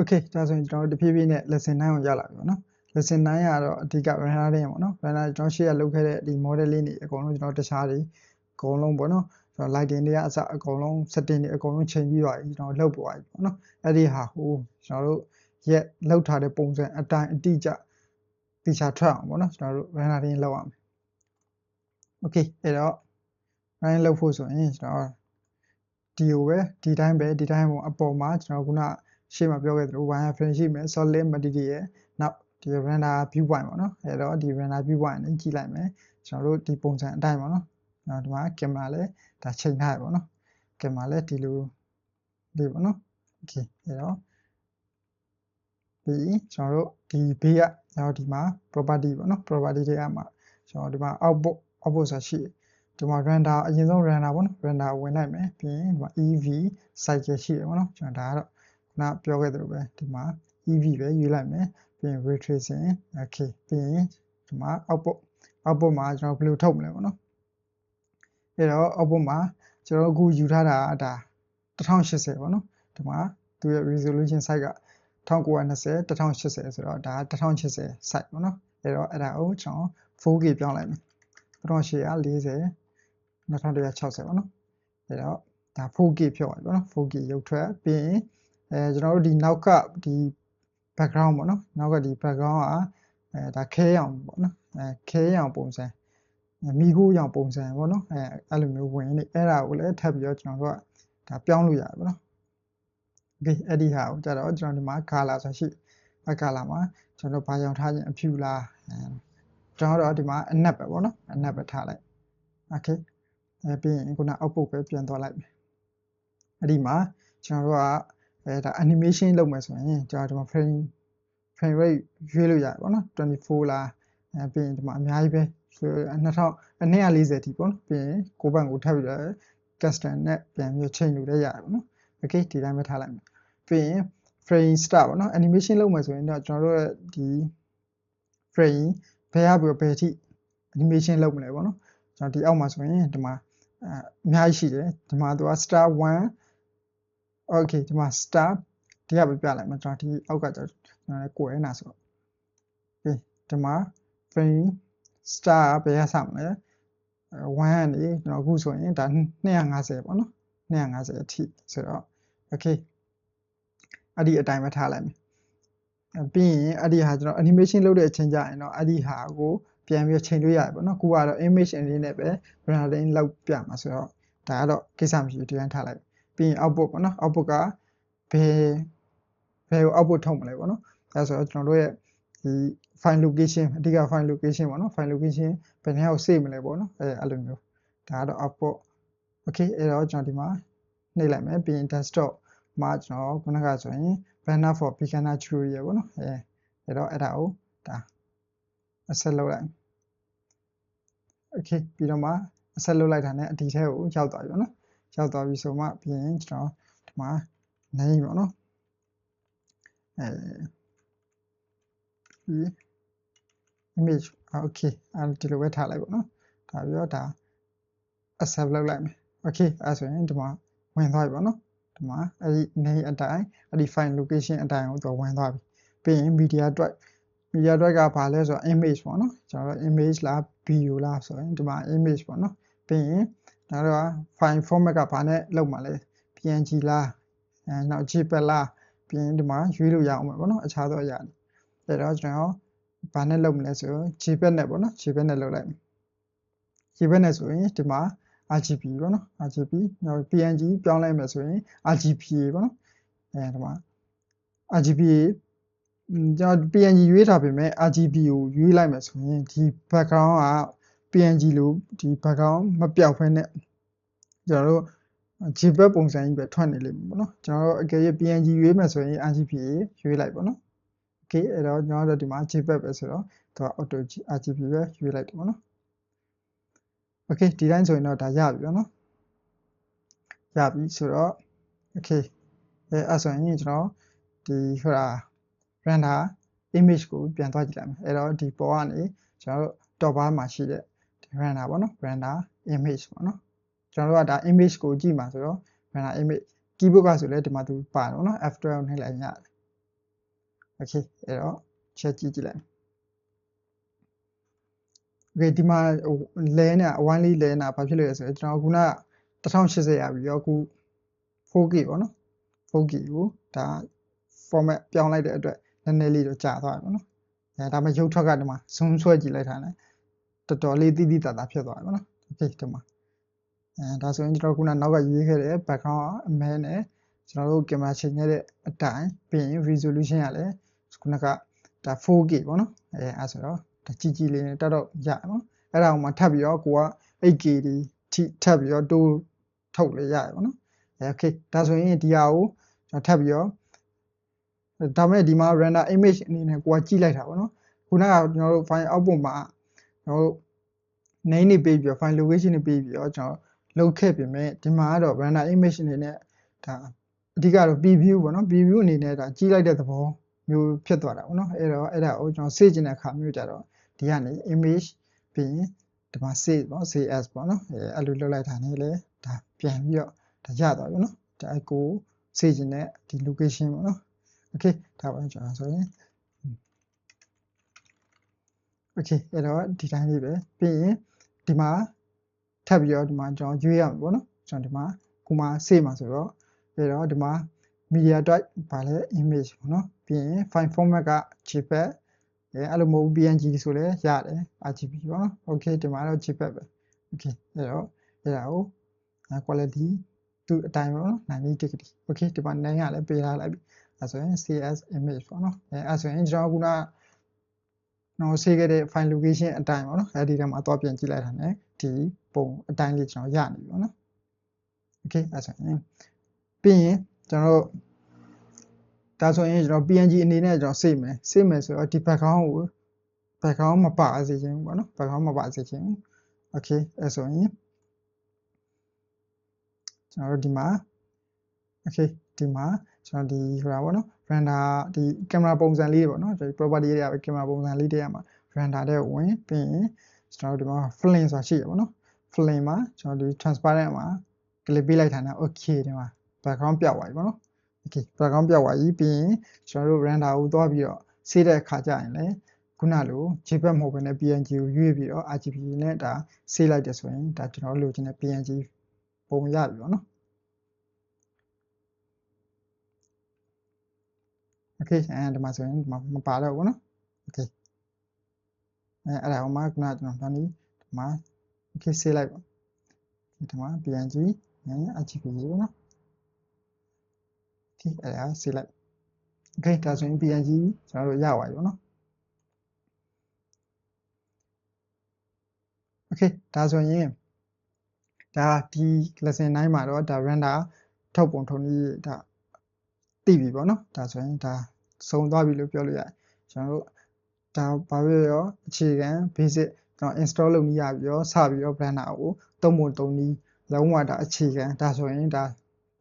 Okay ဒါဆိုရင်ကျွန်တော်တို့တဖြည်းဖြည်းနဲ့ lesson 9ကိုရောက်လာပြီပေါ့နော် lesson 9ကတော့အဓိက rendering ပေါ့နော် render ကျွန်တော်ရှေ့ကလုပ်ခဲ့တဲ့ဒီ model လေးတွေအကုန်လုံးကျွန်တော်တခြားတွေအကုန်လုံးပေါ့နော်ကျွန်တော် lighting တွေကအစအကုန်လုံး setting တွေအကုန်လုံးချိန်ပြီးသွားပြီကျွန်တော်လုပ်ပေါ်သွားပြီပေါ့နော်အဲ့ဒီဟာဟိုကျွန်တော်တို့ရက်လောက်ထားတဲ့ပုံစံအတိုင်းအတိအကျတေချာထွက်အောင်ပေါ့နော်ကျွန်တော်တို့ rendering လုပ်ရမယ် okay အဲ့တော့ rendering လုပ်ဖို့ဆိုရင်ကျွန်တော်ဒီကိုပဲဒီတိုင်းပဲဒီတိုင်းပုံအပေါ်မှာကျွန်တော်ခုန ရှေ့မှာပြောခဲ့သလို wireframe ရှိမယ် solid material နောက်ဒီ render view point ပေါ့နော်အဲ့တော့ဒီ render view point နဲ့ကြည့်လိုက်မယ်ကျွန်တော်တို့ဒီပုံစံအတိုင်းပေါ့နော်နောက်ဒီမှာ camera လည်းဒါချိန်ထားရပေါ့နော် camera လည်းဒီလိုဒီပေါ့နော် okay အဲ့တော့ဒီကျွန်တော်တို့ဒီဘေးကကျွန်တော်ဒီမှာ property ပေါ့နော် property တွေကမှကျွန်တော်ဒီမှာ output output ဆိုတာရှိတယ်ဒီမှာ render အရင်ဆုံး render ပေါ့နော် render ဝင်လိုက်မယ်ပြီးရင်ဒီမှာ ev cycle ရှိတယ်ပေါ့နော်ကျွန်တော်ဒါကတော့ခု နပြောခဲ့သလိုပဲဒီမှာ ev ပဲယူလိုက်မယ်ပြီးရင် ray tracing okay ပြီးရင်ဒီမှာ output output မှာကျွန်တော်ဘယ်လိုထုတ်မလဲပေါ့နော်အဲ့တော့ output မှာကျွန်တော်အခုယူထားတာဒါ1080ပေါ့နော်ဒီမှာသူရဲ့ resolution size က1920 1080ဆိုတော့ဒါ1080 size ပေါ့နော်အဲ့တော့အဲ့ဒါကိုကျွန်တော် 4K ပြောင်းလိုက်မယ်ပထမရှေ့က40 2160ပေါ့နော်အဲ့တော့ဒါ 4K ဖြောက်ပါပေါ့နော် 4K ရုပ်ထွက်ပြီးရင် အဲကျွန်တော်တို့ဒီနောက်ကဒီ background ပေါ့နော်နောက်ကဒီ background ကအဲဒါခဲရောင်ပေါ့နော်အဲခဲရောင်ပုံစံမိခိုးရောင်ပုံစံပေါ့နော်အဲအဲ့လိုမျိုးဝင်နေအဲ့ဒါကိုလည်းထပ်ပြီးတော့ကျွန်တော်တို့ကဒါပြောင်းလို့ရတယ်ပေါ့နော် okay အဲ့ဒီဟာကိုကြတော့ကျွန်တော်ဒီမှာ color ဆိုရှိအ color မှာကျွန်တော်ဘာရောင်ထားခြင်းအဖြူလားအဲကျွန်တော်တို့ဒီမှာအနက်ပဲပေါ့နော်အနက်ပဲထားလိုက် okay အဲပြီးရင်ခုန output ပဲပြန်သွားလိုက်မယ်အဲ့ဒီမှာကျွန်တော်တို့က အဲဒါ animation လုပ်မယ်ဆိုရင်ကျွန်တော်ဒီမှာ frame frame rate ရွေးလို့ရတယ်ပေါ့နော်24လားအဲပြီးရင်ဒီမှာအများကြီးပဲ2000အနည်း40ထိပေါ့နော်ပြီးရင်ကိုယ်ပန်ကိုထပ်ပြီးတော့ custom နဲ့ပြန်ပြီးချိန်လို့လည်းရတယ်ပေါ့နော် okay ဒီတိုင်းပဲထားလိုက်မယ်ပြီးရင် frame start ပေါ့နော် animation လုပ်မယ်ဆိုရင်တော့ကျွန်တော်တို့ဒီ frame ဘယ်ရပြီးဘယ်ထိ animation လုပ်မလဲပေါ့နော်ကျွန်တော်ဒီအောက်မှာဆိုရင်ဒီမှာအများကြီးရှိတယ်ဒီမှာသူက star 1 okay ဒီမှာ star ဒီကပဲပြလိုက်မှာကျွန်တော်ဒီအောက်ကကျွန်တော်လည်းကိုယ်ရနာဆိုတော့ဒီဒီမှာ frame star ဘယ်ရစမလဲ1ကနေကျွန်တော်အခုဆိုရင်ဒါ250ပေါ့နော်250အထိဆိုတော့ okay အဲ့ဒီအတိုင်းပဲထားလိုက်မယ်ပြီးရင်အဲ့ဒီဟာကျွန်တော် animation လုပ်တဲ့အချိန်ကျရင်တော့အဲ့ဒီဟာကိုပြန်ပြီးချိန်လို့ရတယ်ပေါ့နော်ခုကတော့ image အနေနဲ့ပဲ rendering လောက်ပြမှာဆိုတော့ဒါကတော့ကိစ္စမရှိဘူးဒီတိုင်းထားလိုက် ပြီးရင် output ပေါ့နော် output ကဘယ်ဘယ်ကို output ထုတ်မလဲပေါ့နော်အဲဆိုတော့ကျွန်တော်တို့ရဲ့ဒီ file location အဓိက file location ပေါ့နော် file location ဘယ်နေရာကို save မလဲပေါ့နော်အဲအဲ့လိုမျိုးဒါကတော့ output okay အဲ့တော့ကျွန်တော်ဒီမှာနှိပ်လိုက်မယ်ပြီးရင် desktop မှာကျွန်တော်ခုနကဆိုရင် banner for beginner tutorial ပေါ့နော်အဲအဲ့တော့အဲ့ဒါကိုဒါ accept လုပ်လိုက် okay ပြီးတော့မှ accept လုပ်လိုက်တာနဲ့အဒီထဲကိုရောက်သွားပြီပေါ့နော် ရောက်သွားပြီဆိုမှပြီးရင်ကျွန်တော်ဒီမှာ name ပေါ့နော်အဲဒီ image okay အဲဒီလိုပဲထားလိုက်ပေါ့နော်ဒါပြီးတော့ဒါ accept လုပ်လိုက်မယ် okay အဲဆိုရင်ဒီမှာဝင်သွားပြီပေါ့နော်ဒီမှာအဲဒီ name အတိုင်းအဲဒီ file location အတိုင်းကိုသူဝင်သွားပြီပြီးရင် media drive media drive ကဘာလဲဆိုတော့ image ပေါ့နော်ကျွန်တော်တို့ image လား video လားဆိုရင်ဒီမှာ image ပေါ့နော်ပြီးရင် ဒါတော့ file format ကဘာနဲ့လုပ်မှာလဲ png လားအဲနောက် jpeg လားပြီးရင်ဒီမှာရွေးလို့ရအောင်ပဲပေါ့နော်အခြားသောအရာတွေဒါတော့ကျွန်တော်ဘာနဲ့လုပ်မလဲဆိုတော့ jpeg နဲ့ပေါ့နော် jpeg နဲ့လုပ်လိုက်မယ် jpeg နဲ့ဆိုရင်ဒီမှာ RGB ပေါ့နော် RGB နောက် PNG ပြောင်းလိုက်မယ်ဆိုရင် RGBA ပေါ့နော်အဲဒီမှာ RGBA ကျွန်တော် PNG ရွေးထားပေမဲ့ RGB ကိုရွေးလိုက်မယ်ဆိုရင်ဒီ background က PNG လို့ဒီ background မပြောက်ဖ ೇನೆ ကျွန်တော်တို့ JPEG ပုံစံကြီးပဲထွက်နေလိမ့်မယ်ပေါ့နော်ကျွန်တော်တို့အကယ်၍ PNG ရွေးမယ်ဆိုရင် RGBA ရွေးလိုက်ပေါ့နော် okay အဲ့တော့ကျွန်တော်တို့ဒီမှာ JPEG ပဲဆိုတော့သူက auto RGB ပဲရွေးလိုက်တယ်ပေါ့နော် okay ဒီတိုင်းဆိုရင်တော့ဒါရပြီပေါ့နော်ရပြီဆိုတော့ okay အဲအဲ့ဆိုရင်ကျွန်တော်ဒီဟိုဟာ render image ကိုပြန်သွားကြည့်လိုက်မယ်အဲ့တော့ဒီပေါ်ကနေကျွန်တော်တို့ top bar မှာရှိတဲ့ဒီ render ပေါ့နော် render image ပေါ့နော် ကျွန်တော်တို့ကဒါ image ကိုကြည့်မှာဆိုတော့ render image keyboard ကဆိုလဲဒီမှာသူပါတော့နော် F12 နှိပ်လိုက်ရတယ် okay အဲ့တော့ချက်ကြည့်ကြည့်လိုက် okay ဒီမှာလဲနေတာအဝိုင်းလေးလဲနေတာဘာဖြစ်လို့လဲဆိုတော့ကျွန်တော်ခုနက1080ရပြီရောအခု 4K ပေါ့နော် 4K ကိုဒါ format ပြောင်းလိုက်တဲ့အတွက်နည်းနည်းလေးတော့ကြာသွားတယ်ပေါ့နော်အဲဒါမှရုပ်ထွက်ကဒီမှာ zoom ဆွဲကြည့်လိုက်တာ ਨੇ တော်တော်လေးတိတိတတ်တာဖြစ်သွားတယ်ပေါ့နော် okay ဒီမှာ အဲဒါဆိုရင်ကျွန်တော်ခုနနောက်ကရွေးခဲ့တဲ့ background အမဲနဲ့ကျွန်တော်တို့ကင်မရာချိန်ခဲ့တဲ့အတိုင်းပြီးရင် resolution ကလည်းခုနကဒါ 4K ပေါ့နော်အဲအဲဆိုတော့ဒါကြည်ကြည်လေးနဲ့တော်တော်ရပါနော်အဲ့ဒါကိုမှထပ်ပြီးတော့ကိုက 8K ဒီထိထပ်ပြီးတော့တိုးထုတ်လေရတယ်ပေါ့နော်အဲ okay ဒါဆိုရင်ဒီဟာကိုကျွန်တော်ထပ်ပြီးတော့ဒါမဲ့ဒီမှာ render image အနေနဲ့ကိုကကြည့်လိုက်တာပေါ့နော်ခုနကကျွန်တော်တို့ file output မှာကျွန်တော်တို့ name နေပေးပြီးတော့ file location နေပေးပြီးတော့ကျွန်တော် လုပ်ခဲ့ပြင်မဲ့ဒီမှာကတော့ render image အနေနဲ့ဒါအဓိကတော့ preview ပေါ့နော် preview အနေနဲ့ဒါကြည့်လိုက်တဲ့သဘောမျိုးဖြစ်သွားတာပေါ့နော်အဲ့တော့အဲ့ဒါကိုကျွန်တော် save ကျင်တဲ့အခါမျိုးကြတော့ဒီကနေ image ပြီးရင်ဒီမှာ save ပေါ့ save as ပေါ့နော်အဲအဲ့လိုလုပ်လိုက်တာနဲ့လေဒါပြန်ပြီးတော့ဒါရသွားပြီနော်ဒါအကို save ကျင်တဲ့ဒီ location ပေါ့နော် okay ဒါပါကျွန်တော်ဆိုရင် okay အဲ့တော့ဒီတိုင်းလေးပဲပြီးရင်ဒီမှာ ထပ်ပြီးတော့ဒီမှာကျွန်တော်ရွေးရမှာပေါ့နော်ကျွန်တော်ဒီမှာကိုမှာ save မှာဆိုတော့အဲ့တော့ဒီမှာ media type ဗာလဲ image ပေါ့နော်ပြီးရင် file format က jpeg အဲအဲ့လိုမဟုတ် png ဆိုလဲရတယ် rgb ပေါ့နော် okay ဒီမှာတော့ jpeg ပဲ okay အဲ့တော့အဲ့ဒါကို quality သူ့အတိုင်းပေါ့နော်90 degree okay ဒီမှာ9ရလဲပေးထားလိုက်ပြီအဲဆိုရင် cs image ပေါ့နော်အဲအဲဆိုရင်ကျွန်တော်ခုနနော်ဆေးခဲ့တဲ့ file location အတိုင်းပေါ့နော်အဲဒီထဲမှာတော့ပြန်ကြည့်လိုက်တာ ਨੇ ဒီ ပုံအတိုင်းလေးကျွန်တော်ရနေပြီပေါ့နော် okay အဲဆိုရင်ပြီးရင်ကျွန်တော်ဒါဆိုရင်ကျွန်တော် PNG အနေနဲ့ကျွန်တော်စိတ်မယ်စိတ်မယ်ဆိုတော့ဒီ background ကို background မပါစေချင်ဘူးပေါ့နော် background မပါစေချင်ဘူး okay အဲဆိုရင်ကျွန်တော်တို့ဒီမှာ okay ဒီမှာကျွန်တော်ဒီဟိုတာပေါ့နော် render ဒီ camera ပုံစံလေးပေါ့နော်ဒီ property တွေကပဲ camera ပုံစံလေးတွေကမှာ render တဲ့ဝင်ပြီးရင်ကျွန်တော်တို့ဒီမှာ flame ဆိုတာရှိရပေါ့နော် flame မှာကျွန်တော်ဒီ transparent မှာ click ပေးလိုက်တာနဲ့ okay ဒီမှာ background ပြောက်သွားပြီပေါ့နော် okay background ပြောက်သွားပြီပြီးရင်ကျွန်တော်တို့ render ကိုသွားပြီးတော့ save တဲ့အခါကျရင်လည်းခုနလို JPEG မဟုတ်ဘဲနဲ့ PNG ကိုရွေးပြီးတော့ RGB နဲ့ဒါ save လိုက်တယ်ဆိုရင်ဒါကျွန်တော်လိုချင်တဲ့ PNG ပုံရပြီပေါ့နော် okay အဲဒီမှာဆိုရင်ဒီမှာမပါတော့ဘူးเนาะ okay အဲအဲ့ဒါဟိုမှာခုနကျွန်တော်ပြောနေဒီမှာ okay ဆေးလိုက်ပါဒီထဲမှာ png ညာညာ hpg ပေါ့နော်ဒီအဲ့ဒါဆေးလိုက် okay ဒါဆိုရင် png ကျွန်တော်တို့ရပါပြီပေါ့နော် okay ဒါဆိုရင်ဒါဒီ lesson 9မှာတော့ဒါ render ထောက်ပုံထုံးကြီးဒါသိပြီပေါ့နော်ဒါဆိုရင်ဒါစုံသွားပြီလို့ပြောလို့ရတယ်ကျွန်တော်တို့ဒါဘာပဲရောအခြေခံ basic ကျွန်တော် install လုပ်ပြီးရပြီးတော့စပြီးတော့ blender ကိုသုံးပုံသုံးနည်းလုံးဝဒါအခြေခံဒါဆိုရင်ဒါ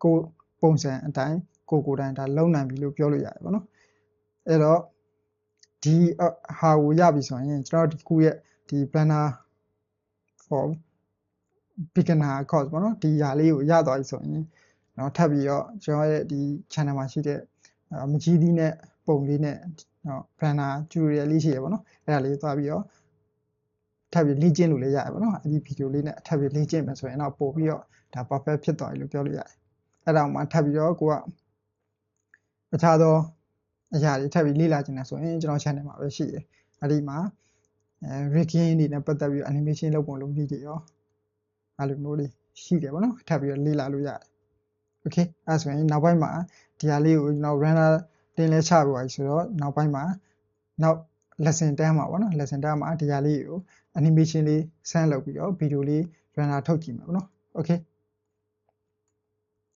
ကိုပုံစံအတိုင်းကိုကိုတိုင်းဒါလုံနိုင်ပြီလို့ပြောလို့ရတယ်ပေါ့နော်အဲ့တော့ဒီဟာကိုရပြီဆိုရင်ကျွန်တော်ဒီခုရဲ့ဒီ blender form beginner course ပေါ့နော်ဒီຢာလေးကိုရသွားပြီဆိုရင်တော့ထပ်ပြီးတော့ကျွန်တော်ရဲ့ဒီ channel မှာရှိတဲ့မကြီးသီးနဲ့ပုံလေးနဲ့တော့ planner tutorial လေးရှိရပါတော့အဲ့ဒါလေးသွားပြီးတော့ ထပ်ပြီးလေ့ကျင့်လို့လည်းရတယ်ပေါ့နော်အဲ့ဒီဗီဒီယိုလေးနဲ့ထပ်ပြီးလေ့ကျင့်မယ်ဆိုရင်တော့ပို့ပြီးတော့ဒါ perfect ဖြစ်သွားပြီလို့ပြောလို့ရတယ်အဲ့ဒါမှထပ်ပြီးတော့ကိုကအခြားသောအရာတွေထပ်ပြီးလေ့လာချင်တယ်ဆိုရင်ကျွန်တော် channel မှာပဲရှိတယ်အဲ့ဒီမှာအဲ rigging တွေနဲ့ပတ်သက်ပြီး animation လုပ်ပုံလုပ်နည်းတွေရောအဲ့လိုမျိုးတွေရှိတယ်ပေါ့နော်ထပ်ပြီးတော့လေ့လာလို့ရတယ် okay အဲဆိုရင်နောက်ပိုင်းမှာဒီဟာလေးကိုကျွန်တော် render တင်လဲချပြပါပြီဆိုတော့နောက်ပိုင်းမှာနောက် lesson 10မှာပေါ့နော် lesson 10မှာဒီဟာလေးကို animation လေးဆန်းလုပ်ပြီးတော့ဗီဒီယိုလေး render ထုတ်ကြည့်မှာပေါ့နော် okay